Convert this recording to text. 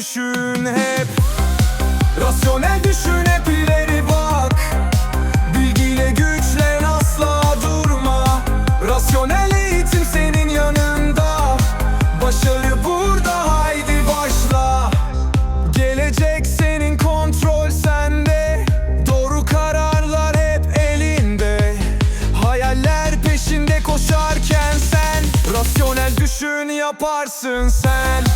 düşün hep. Rasyonel düşün hep ileri bak. Bilgiyle güçlen asla durma. Rasyonel eğitim senin yanında. Başarı burada haydi başla. Gelecek senin kontrol sende. Doğru kararlar hep elinde. Hayaller peşinde koşarken sen. Rasyonel düşün yaparsın sen.